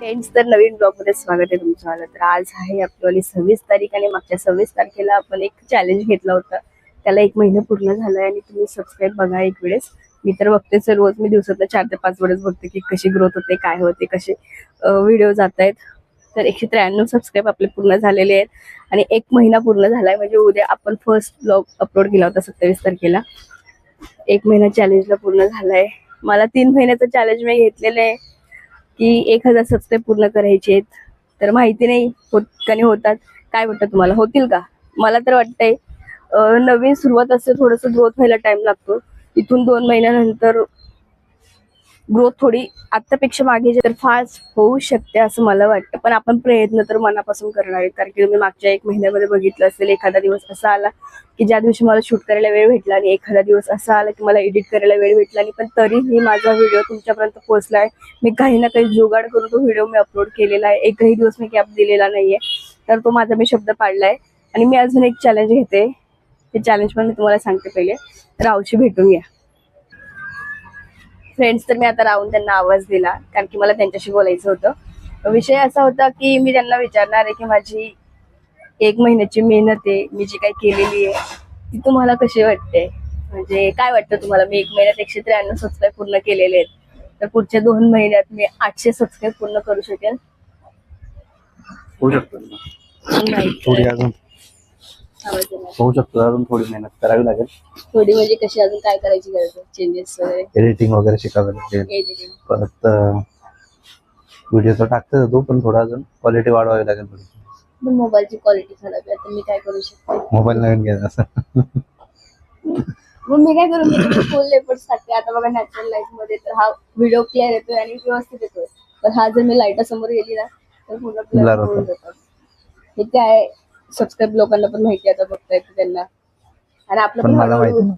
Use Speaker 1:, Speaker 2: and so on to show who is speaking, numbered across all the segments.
Speaker 1: Friends तर नवीन ब्लॉगमध्ये स्वागत आहे तुमचं. आलं तर आज आहे आपली सव्वीस तारीख आणि मागच्या सव्वीस तारखेला आपण एक चॅलेंज घेतला होता. त्याला एक महिना पूर्ण झालाय आणि तुम्ही सबस्क्राईब बघा एक वेळेस. मी तर बघतेच रोज मी दिवसातला चार ते पाच वेळेस बघते की कशी ग्रोथ होते काय होते कसे व्हिडिओ जात आहेत तर एकशे त्र्याण्णव सबस्क्राईब आपले पूर्ण झालेले आहेत. आणि एक महिना पूर्ण झालाय म्हणजे उद्या आपण फर्स्ट ब्लॉग अपलोड केला होता सत्तावीस तारखेला. एक महिना चॅलेंजला पूर्ण झालाय. मला तीन महिन्याचं चॅलेंज मी घेतलेलं आहे. की एक हजार सबस्क्राईब पूर्ण करायचे आहेत तर माहिती नाही होत का नाही होतात. काय वाटतं तुम्हाला? होतील का? मला तर वाटतंय नवीन सुरुवात असते थोडंसं ग्रोथ व्हायला टाइम लागतो. इथून दोन महिन्यानंतर ग्रोथ थोडी आतापेक्षा मागे तर फास्ट होऊ शकते असं मला वाटतं. पण आपण प्रयत्न तर मनापासून करणार आहे कारण की तुम्ही मागच्या एक महिन्यामध्ये बघितलं असेल एखादा दिवस असा आला की ज्या दिवशी मला शूट करायला वेळ भेटला आणि एखादा दिवस असा आला की मला एडिट करायला वेळ भेटला आणि पण तरीही माझा व्हिडिओ तुमच्यापर्यंत पोहोचला आहे. मी काही ना काही जुगाड करून तो व्हिडिओ मी अपलोड केलेला आहे. एकही दिवस मी गॅप दिलेला नाहीये. तर तो माझा मी शब्द पाडलाय. आणि मी अजून एक चॅलेंज घेते. ते चॅलेंज पण मी तुम्हाला सांगते पहिले. रावशी भेटून घ्या फ्रेंड्स तर मी आता राहून त्यांना आवाज दिला कारण की मला त्यांच्याशी बोलायचं होतं. विषय असा होता की मी त्यांना विचारणार आहे की माझी एक महिन्याची मेहनत आहे मी जी काही केलेली आहे ती तुम्हाला कशी वाटते? म्हणजे काय वाटतं तुम्हाला? मी एक महिन्यात एकशे त्र्याण्णव सबस्क्राईब पूर्ण केलेले आहेत. तर पुढच्या दोन महिन्यात मी आठशे सबस्क्राईब पूर्ण करू शकेल
Speaker 2: होऊ शकतो.
Speaker 1: नाही.
Speaker 2: थोडी अजून
Speaker 1: आवाज येणार.
Speaker 2: होऊ शकतो अजून थोडी मेहनत करावी लागेल.
Speaker 1: थोडी म्हणजे कशी अजून काय करायची गरज आहे? चेंजेस वगैरे?
Speaker 2: एडिटिंग वगैरे शिकावी लागेल.
Speaker 1: Editing.
Speaker 2: परत व्हिडिओ तर टाकते तू पण थोडा अजून क्वालिटी वाढवावी लागेल थोडी.
Speaker 1: पण मोबाईलची क्वालिटी खराब आहे आता मी काय करू शकते?
Speaker 2: मोबाईल नवीन घ्यायचा असं.
Speaker 1: मग मी काय करू फुल एफर्ट्स टाकते. आता बघा नॅचरल लाइटमध्ये तर हा व्हिडिओ क्लिअर येतोय आणि व्यवस्थित येतोय. पण हा जर मी लाईटा समोर गेली ना तर पूर्ण
Speaker 2: Blur होतं.
Speaker 1: होऊन जातात हे काय? सबस्क्राईब लोकांना पण माहिती आहे आता बघता येतं त्यांना. आणि आपलं
Speaker 2: पण
Speaker 1: पण
Speaker 2: मला
Speaker 1: हळूहळू.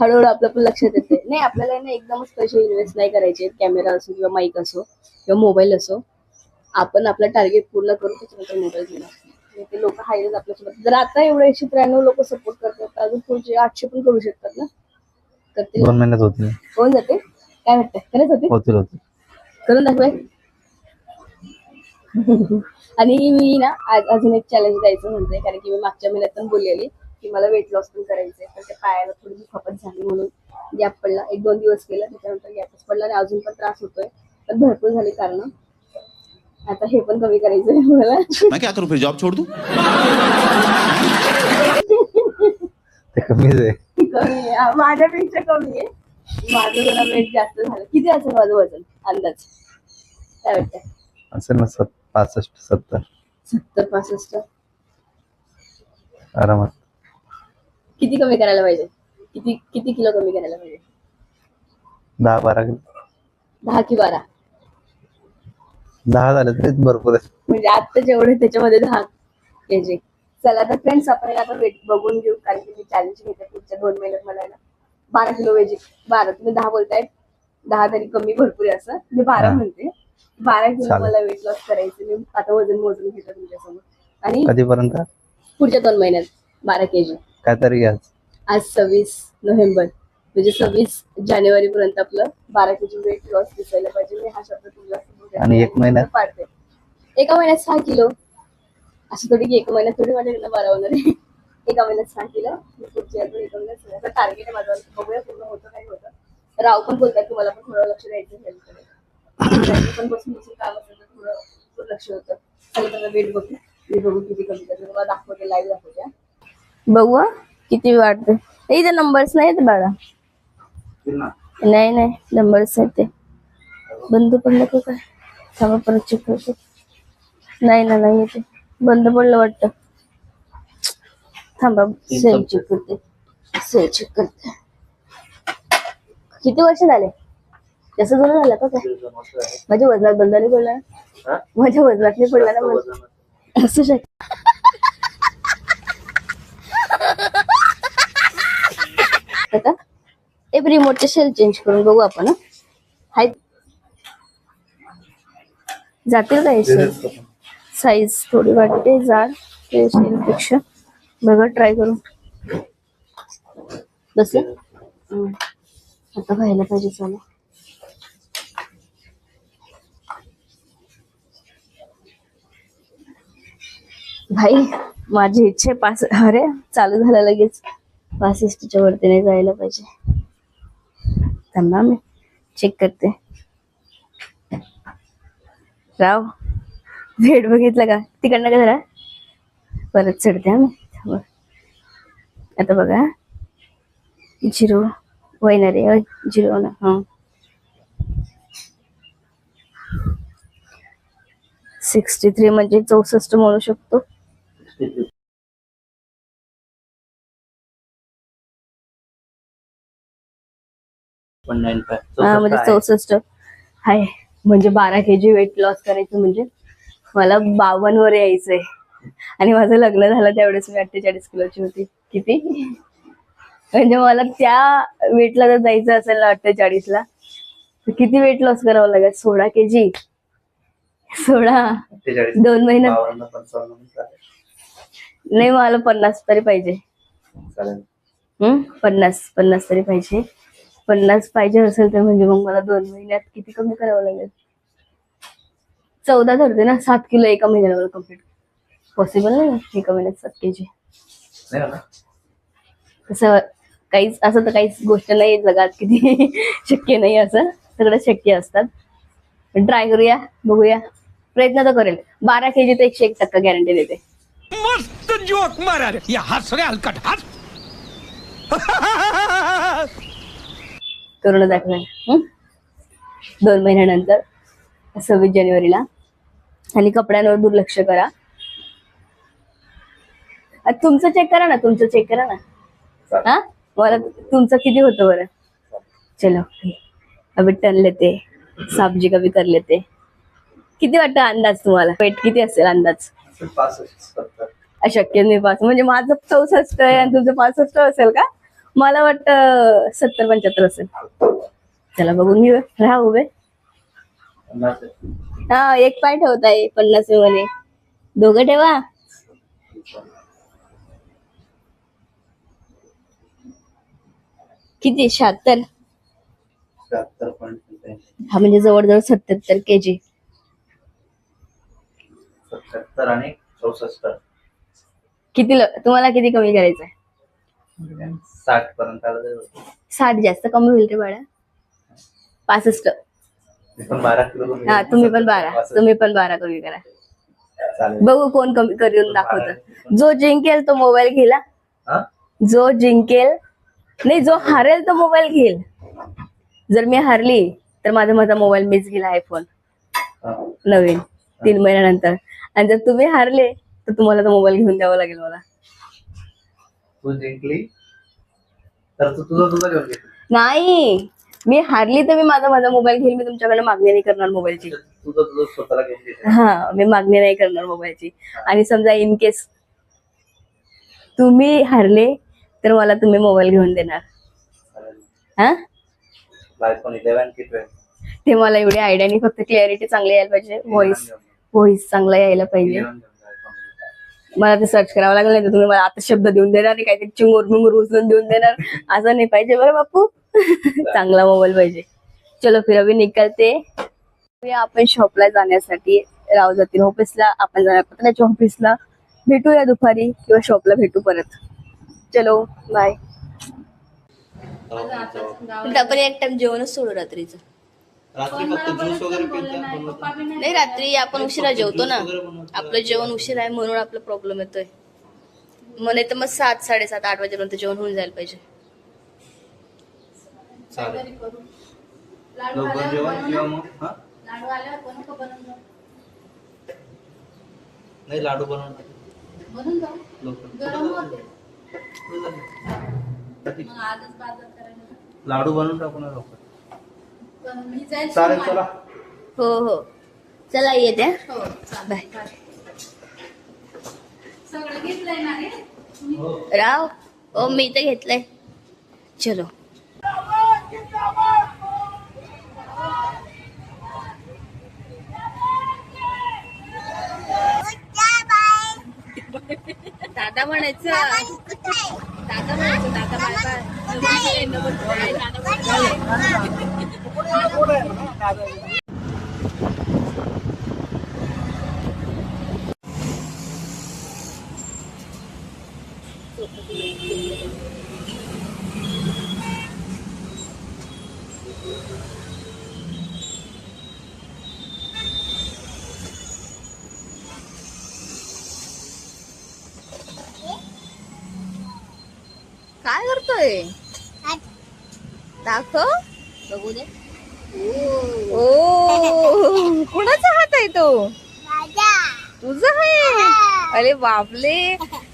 Speaker 1: हळूहळू आपलं पण लक्षात येते नाही आपल्याला ना एकदमच पैसे इन्व्हेस्ट नाही करायचे कॅमेरा असो किंवा माईक असो किंवा मोबाईल असो. आपण आपलं टार्गेट पूर्ण करू त्याच्यानंतर मोबाईल घेणार. ते लोक हायच आपल्यासोबत. जर आता एवढे एकशे त्र्याण्णव लोक सपोर्ट करतात तर अजून पुढचे आठशे पण करू शकतात ना? करतील
Speaker 2: दोन महिन्यात होतील.
Speaker 1: होऊन जाते काय वाटतं खरंच होते
Speaker 2: होतील होतील.
Speaker 1: करून दाखवाय. आणि मी ना आज अजून एक चॅलेंज द्यायचं म्हणते कारण की मी मागच्या महिन्यात पण बोललेली की मला वेट लॉस पण करायचंय. पण त्या पायाला थोडी दुखापत झाली म्हणून गॅप पडला. एक दोन दिवस केला त्याच्यानंतर गॅपच पडला आणि अजून पण त्रास होतोय. पण भरपूर झाले कारण. आता हे पण कमी करायचंय मला
Speaker 3: मैं क्या करूं फिर जॉब छोड़ दूं
Speaker 2: ते कमीच आहे.
Speaker 1: कमी आहे. हा, माझ्यापेक्षा कमी आहे. माझं जरा वेट जास्त झालं. किती असेल माझं वजन? अंदाज? काय वाटतं
Speaker 2: असेल ना सत पासष्ट सत्तर.
Speaker 1: सत्तर पासष्ट.
Speaker 2: आरामात.
Speaker 1: किती कमी करायला पाहिजे? किती किती किलो कमी करायला पाहिजे?
Speaker 2: दहा बारा किलो.
Speaker 1: दहा की बारा?
Speaker 2: दहा झाले तरीच भरपूर आहे.
Speaker 1: म्हणजे आता जेवढे त्याच्यामध्ये दहा के जी चला तर फ्रेंड्स आपण आता वेट बघून घेऊ कारण की मी चॅलेंज घेते पुढच्या दोन महिन्यात मला ना बारा किलो वेजी बारा. तुम्ही दहा बोलताय. दहा तरी कमी भरपूर आहे असं. मी बारा
Speaker 2: हा.
Speaker 1: म्हणते. बारा किलो
Speaker 2: चालेल.
Speaker 1: मला वेट लॉस करायचं. मी आता वजन मोजून घेते तुमच्यासमोर. आणि
Speaker 2: कधीपर्यंत?
Speaker 1: पुढच्या दोन महिन्यात बारा के जी
Speaker 2: काय तरी घ्या.
Speaker 1: आज सव्वीस नोव्हेंबर. म्हणजे सव्वीस जानेवारी पर्यंत आपलं बारा केजी वेट लॉस दिसायला पाहिजे. मी हा शब्द समोर
Speaker 2: आणि एक महिन्यात?
Speaker 1: पाडते. एका महिन्यात सहा किलो असं थोडी की एका महिन्यात थोडी माझ्याकडनं बारा होणार आहे. एका महिन्यात सहा किलो मी पुढची अजून एका महिन्यात टार्गेट आहे माझं. बघूया पूर्ण होतं काय होतं. राव पण बोलतात की मला पण थोडं लक्ष द्यायचं हेल्थकडे पण बसून बसून काम असेल तर थोडं दुर्लक्ष होतं वेट बघू मी बघू किती कमी करते तुम्हाला दाखवते लाईव्ह दाखवते बघू हा, किती वाढते इथे नंबर्स नाही येत बाळा नाही नाही नंबर्स आहेत ते. बंद पडलं का काय? थांबा परत चेक करतो. नाही ना नाही येते. बंद पडलं वाटतं. थांबा सेल चेक करते. सेल चेक करते. किती वर्ष झाले? जास्त जुनं झालं का काय? माझ्या वजनात बंद नाही पडला ना? माझ्या वजनात नाही पडला ना असू शकत आता एक रिमोटचे शेल चेंज करून बघू आपण हं? आहेत जातील का शेल साईज थोडी वाटते जाड. ते शेल पेक्षा. बघा ट्राय करून बसलं. आता व्हायला पाहिजे चला भाई माझी इच्छा पास अरे चालू झालं लगेच. पासष्टच्या वरतीने जायला पाहिजे. त्यांना मी चेक करते. राव भेट बघितलं का? तिकडनं का जरा? परत चढते हा मी आता बघा. झिरो वैनारे झिरो ना हा. सिक्स्टी थ्री म्हणजे चौसष्ट म्हणू शकतो. हा म्हणजे चौसष्ट. हाय म्हणजे बारा के जी वेट लॉस करायचं म्हणजे मला बावन्न वर यायचंय. आणि माझं लग्न झालं त्यावेळेस मी अठ्ठेचाळीस किलोची होती. किती? म्हणजे मला त्या वेटला जर जायचं असेल ना अठ्ठेचाळीस ला तर किती वेट लॉस करावं लागेल? सोळा के जी सोळा दोन महिन्यात नाही मला पन्नास तरी पाहिजे.
Speaker 2: चालेल.
Speaker 1: हम्म पन्नास पन्नास तरी पाहिजे. पन्नास पाहिजे असेल तर म्हणजे मग मला दोन महिन्यात किती कमी करावं लागेल? चौदा धरते ना सात किलो एका महिन्याला मला कंप्लीट पॉसिबल नाही एका महिन्यात सात के जी
Speaker 2: नाही होणार?
Speaker 1: तसं काहीच असं तर काहीच गोष्ट नाही जगात किती शक्य नाही असं. सगळं शक्य असतात. ट्राय करूया बघूया. प्रयत्न तर करेल. बारा के जी तर एकशे एक टक्का गॅरंटी देते.
Speaker 3: मस्त जोक मारा रे. या हस रे हलकट हस
Speaker 1: करून दाखवेल दोन महिन्यानंतर सव्वीस जानेवारीला. आणि कपड्यांवर दुर्लक्ष करा. तुमचं चेक करा ना तुमचं चेक करा ना. हा? मला तुमचं किती होतं बरं? चलो. अभी टन लेते. साबजी कभी कर लेते. किती वाटतं अंदाज तुम्हाला? पेट किती असेल अंदाज?
Speaker 2: पासष्ट
Speaker 1: अशक्य नाही पाच म्हणजे माझं चौसष्ट आहे आणि तुमचं पासष्ट असेल का? मला वाटतं सत्तर पंच्याहत्तर असेल. चला बघून घेऊ राहा उभे. हा एक पाय ठेवता आहे पन्नासमध्ये दोघं ठेवा. किती? शहात्तर. हा म्हणजे जवळजवळ सत्याहत्तर के जी.
Speaker 2: सत्याहत्तर आणि चौसष्ट.
Speaker 1: किती ल- तुम्हाला किती कमी करायचं आहे
Speaker 2: साठ पर्यंत आलं तरी होतं.
Speaker 1: साठ जास्त कमी होईल रे बाळा. पासष्ट.
Speaker 2: मी पण बारा किलो कमी
Speaker 1: हा. तुम्ही पण बारा. तुम्ही पण बारा कमी करा.
Speaker 2: चालेल.
Speaker 1: बघू कोण कमी करून दाखवतं. जो जिंकेल तो मोबाईल घेला
Speaker 2: हा?
Speaker 1: जो जिंकेल नाही जो हारेल तो मोबाईल घेईल. जर मी हारली तर माझा माझा मोबाईल मीच घेईल आयफोन
Speaker 2: हा.
Speaker 1: नवीन तीन महिन्यानंतर. आणि जर तुम्ही हारले तर तुम्हाला तो मोबाईल घेऊन द्यावा लागेल मला.
Speaker 2: तू जिंकली तर तू तुझा तुझा घेऊन घे.
Speaker 1: नाही मी हारली तर मी माझा माझा मोबाईल घेईल मी तुमच्याकडे मागणी नाही करणार मोबाईलची
Speaker 2: तुझं तुझं स्वतःला घेऊन घे.
Speaker 1: हा मी मागणी नाही करणार मोबाईलची आणि समजा इन केस तुम्ही हारले तर मला तुम्ही मोबाईल घेऊन देणार. हा?
Speaker 2: आयफोन इलेव्हन की ट्वेल्व
Speaker 1: ते मला एवढी आयडिया नाही फक्त क्लॅरिटी चांगली यायला पाहिजे व्हॉइस व्हॉइस चांगला यायला पाहिजे. मला ते सर्च करावं लागेल नाही तर तुम्ही मला आता शब्द देऊन देणार आणि काहीतरी चिंगूर मिंगूर उचलून देऊन देणार. असं नाही पाहिजे बरं बापू. चांगला मोबाईल पाहिजे. चलो फिर अभी निकलते. आपण शॉपला जाण्यासाठी राव जातील. ऑफिसला आपण जाणार. पत्राच्या ऑफिसला भेटूया दुपारी किंवा शॉपला भेटू परत. चलो बाय आपण एक टाइम जेवणच सोडू रात्रीचं.
Speaker 2: रात्री फक्त ज्यूस वगैरे पिता
Speaker 1: नाही रात्री आपण उशिरा जेवतो ना. आपलं जेवण उशीर आहे म्हणून आपला प्रॉब्लेम येतोय. नाही तर मग सात साडेसात आठ वाजेपर्यंत जेवण होऊन जायला पाहिजे.
Speaker 2: चालेल. लवकर जेवण किंवा मग हा? नाही लाडू बनवून लवकर. लाडू बनवून टाकू ना लवकर. चालेल चला.
Speaker 1: हो हो. चला येते. बाय. राव ओ मी तर घेतलंय. चलो. दादा म्हणायचं. दादा म्हणायचं दादा बाय बाय. काय करतोय? दाखव.
Speaker 4: बघू दे.
Speaker 1: ओ. कुणाचा हात आहे तो? तुझा आहे? अरे बापले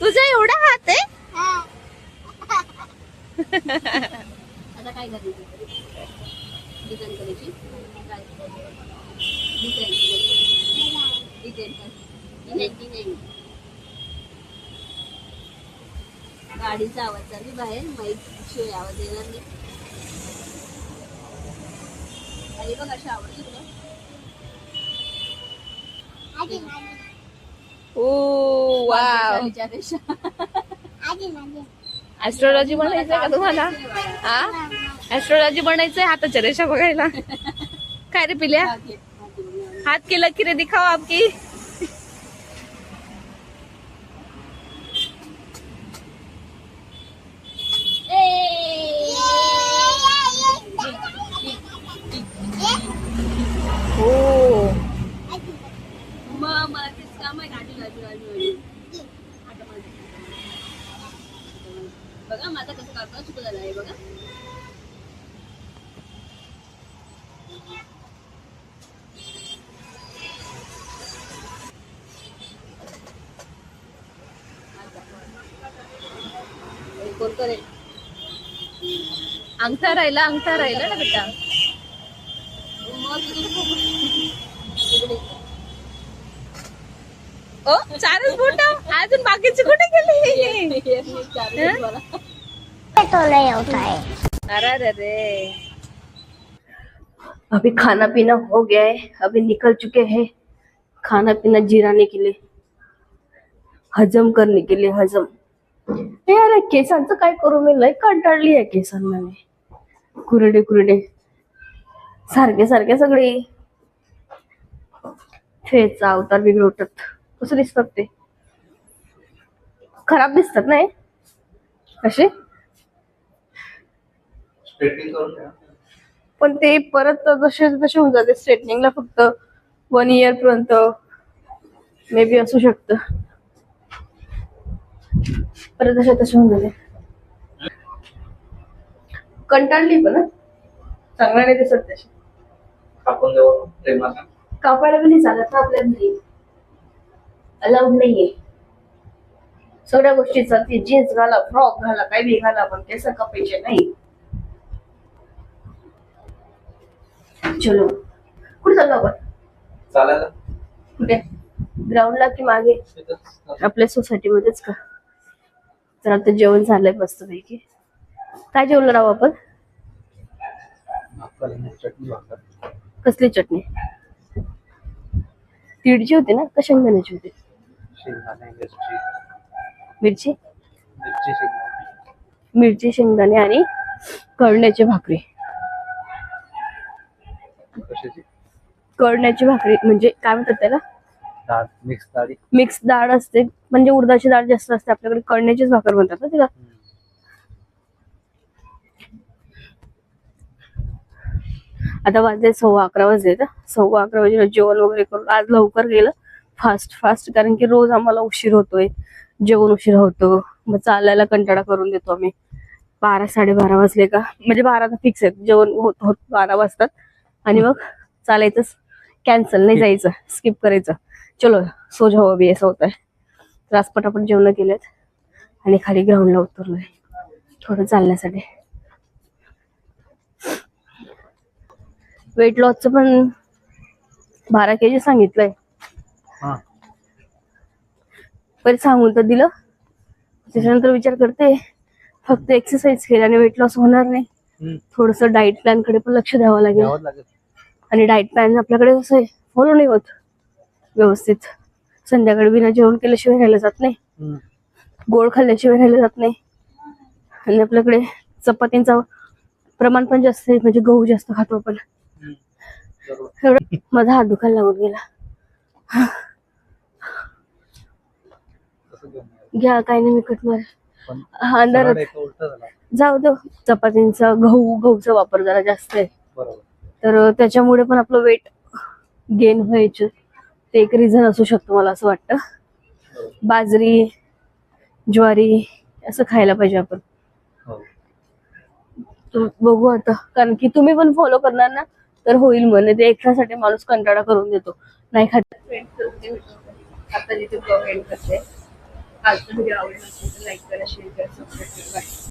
Speaker 1: तुझा एवढा हात आहे?
Speaker 4: आता काय डिझाईन करायची? गाडीचा आवाज चालू बाहेर. माईक शिवाय आवाज येणार नाही. आणि बघ अशी आवडली तुला
Speaker 1: ओ वाव.
Speaker 4: रेषा
Speaker 1: ऍस्ट्रॉलॉजी बनायचंय का तुम्हाला? हा? ऍस्ट्रॉलॉजी बनायचंय हाताच्या रेषा बघायला. काय रे पिल्या? हात केलं की रे दिखाओ आपकी.
Speaker 4: कोण करेल.
Speaker 1: अंगठा राहिला अंगठा राहिला ना बेटा. ओ चारच बोट. अजून बाकीचे कुठे गेले?
Speaker 4: हे मला
Speaker 1: अरे अरे रे. अभी खाना पीना हो गया है अभी निकल चुके हैं खाना पीना जिराने के लिए हजम करने के लिए हजम। ए यार केसांचं काय करू? मी लय कंटाळली आहे केसांना मी. कुरडे कुरडे. सारखे सारखे सगळे. फेचा अवतार बिघडवतात कसं दिसतात ते? खराब दिसतात नाही
Speaker 2: घ्या
Speaker 1: पण ते परत जसे तसे होऊन जाते. स्ट्रेटनिंगला फक्त वन इयर पर्यंत. मे बी असू शकत. परत तसे तसे होऊन जाते. कंटाळली पण. चांगला नाही दिसत तशी
Speaker 2: कापून देऊ प्रेमाचा
Speaker 1: कापायला बी नाही चालत ना आपल्या घरी. अलाउड नाहीये. सगळ्या गोष्टी चालते जीन्स घाला फ्रॉक घाला काही बी घाला पण केस कापायचे नाही. चलो. कुठे चाललो आपण?
Speaker 2: चालायला
Speaker 1: कुठे? ग्राउंडला की मागे. आपल्या सोसायटी मध्येच का? तर आता जेवण झालंय मस्त पैकी काय जेवलं राहू आपण? कसली चटणी? तिळची होती ना? का शेंगदाण्याची होती?
Speaker 2: मिरची.
Speaker 1: मिरची?
Speaker 2: शेंगदाणे.
Speaker 1: आणि कळण्याची भाकरी. कळण्याची भाकरी म्हणजे काय म्हणतात त्याला?
Speaker 2: डाळ मिक्स डाळी
Speaker 1: मिक्स डाळ असते. म्हणजे उडदाची डाळ जास्त असते. आपल्याकडे कळण्याचीच भाकर म्हणतात ना तिला. आता वाजले सव्वा अकरा वाजले तर सव्वा अकरा वाजेला जेवण वगैरे करून आज लवकर गेलं. Fast fast. कारण की रोज आम्हाला उशीर होतोय. जेवण उशीर होतो. मग चालायला कंटाळा करून देतो आम्ही. बारा साडेबारा वाजले का? म्हणजे बारा तर फिक्स आहेत. जेवण होत होत बारा वाजतात. आणि मग चालायचंच. कॅन्सल नाही जायचं. स्किप करायचं. चलो सो जाओ अभी असं होत आहे. तर आज पटापट जेवण केलेत. आणि खाली ग्राउंडला उतरलोय. थोडं चालण्यासाठी. वेट लॉसचं पण बारा के जी सांगितलंय.
Speaker 2: हा.
Speaker 1: पण सांगून तर दिलं. त्याच्यानंतर विचार करते. फक्त एक्सरसाइज केल्याने आणि वेट लॉस होणार नाही. थोडस डाएट प्लॅनकडे पण लक्ष द्यावं लागेल. आणि डाएट प्लॅन आपल्याकडे कसं आहे फॉलो नाही होत. व्यवस्थित. संध्याकाळी बिना जेवण केल्याशिवाय राहिलं जात नाही. गोड खाल्ल्याशिवाय राहिलं जात नाही. आणि आपल्याकडे चपातींचा प्रमाण पण जास्त आहे म्हणजे गहू जास्त खातो आपण. एवढं माझा हात दुखायला लागून गेला? घ्या काय नाही मी कट मार हा अंधारात. जाऊ दे चपातींचा गहू गहूचा वापर जरा जास्त आहे. तर त्याच्यामुळे पण आपलं वेट गेन व्हायचं. ते एक रिझन असू शकतं मला असं वाटतं. बाजरी ज्वारी असं खायला पाहिजे आपण.
Speaker 2: हो.
Speaker 1: तर बघू आता. कारण की तुम्ही पण फॉलो करणार ना तर होईल म्हणे. ते एकट्यासाठी माणूस कंटाळा करून देतो. नाही खात. आता जिथे आवडला लाईक करा शेअर करा सबस्क्राईब करा.